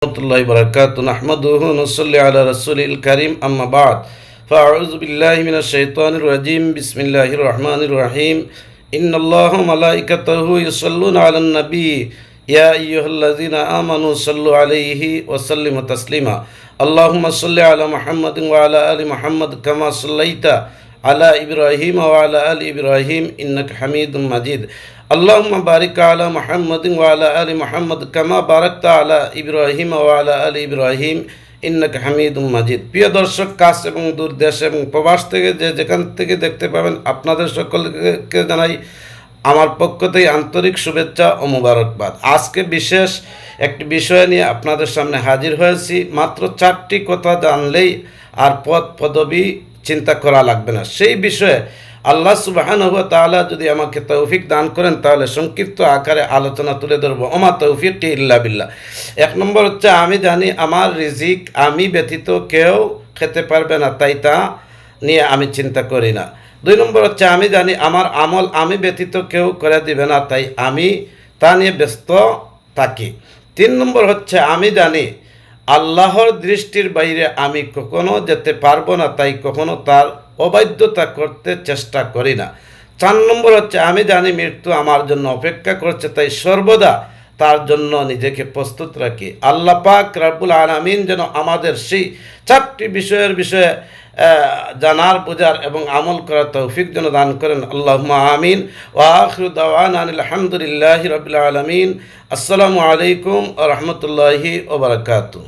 ورحمة الله وبركاته نحمده ونصلي على رسول الكريم أما بعد فأعوذ بالله من الشيطان الرجيم بسم الله الرحمن الرحيم إن الله وملائكته يصلون على النبي يا أيها الذين آمنوا صلوا عليه وسلموا تسليما اللهم صل على محمد وعلى آل محمد كما صليت আলা ইব্রাহিম ও আলা আল ইব্রাহিম ইন্নাক হামিদ মাজিদ। আল্লাহুম্মা বারিক আলা মুহাম্মদ ওয়ালা আলি মুহাম্মদ কামা বারাকতা আলা ইব্রাহিম ও আলা আল ইব্রাহিম ইন্নাক হামিদ মাজিদ। প্রিয় দর্শক কাজ এবং দূর দেশ এবং প্রবাস থেকে যে যেখান থেকে দেখতে পাবেন আপনাদের সকলকে জানাই আমার পক্ষ থেকে আন্তরিক শুভেচ্ছা ও মুবারকবাদ। আজকে বিশেষ একটি বিষয় নিয়ে আপনাদের সামনে হাজির হয়েছি। মাত্র চারটি কথা জানলেই আর পদ পদবি চিন্তা করা লাগবে না। সেই বিষয়ে আল্লাহ সুবাহান তাহলে যদি আমাকে তৌফিক দান করেন, তাহলে সংক্ষিপ্ত আকারে আলোচনা তুলে ধরবো। ওমা তৌফিক ইল্লা বিল্লা এক নম্বর হচ্ছে, আমি জানি আমার রিজিক, আমি ব্যতীত কেউ খেতে পারবে না, তাই তা নিয়ে আমি চিন্তা করি না। দুই নম্বর হচ্ছে, আমি জানি আমার আমল আমি ব্যতীত কেউ করে দিবে না, তাই আমি তা নিয়ে ব্যস্ত থাকি। তিন নম্বর হচ্ছে, আমি জানি আল্লাহর দৃষ্টির বাইরে আমি কখনো যেতে পারব না, তাই কখনো তার অবাধ্যতা করতে চেষ্টা করি না। চার নম্বর হচ্ছে, আমি জানি মৃত্যু আমার জন্য অপেক্ষা করছে, তাই সর্বদা তার জন্য নিজেকে প্রস্তুত রাখি। আল্লাহ পাক রাবুল আলামিন যেন আমাদের সেই চারটি বিষয়ের বিষয়ে জানার, বোঝার এবং আমল করার তৌফিক যেন দান করেন। আল্লাহ আমিন। ও আখরু দাওয়ান আলহামদুলিল্লাহ রবিল আলমিন। আসসালামু আলাইকুম রহমতুল্লাহি ওবরাকাতু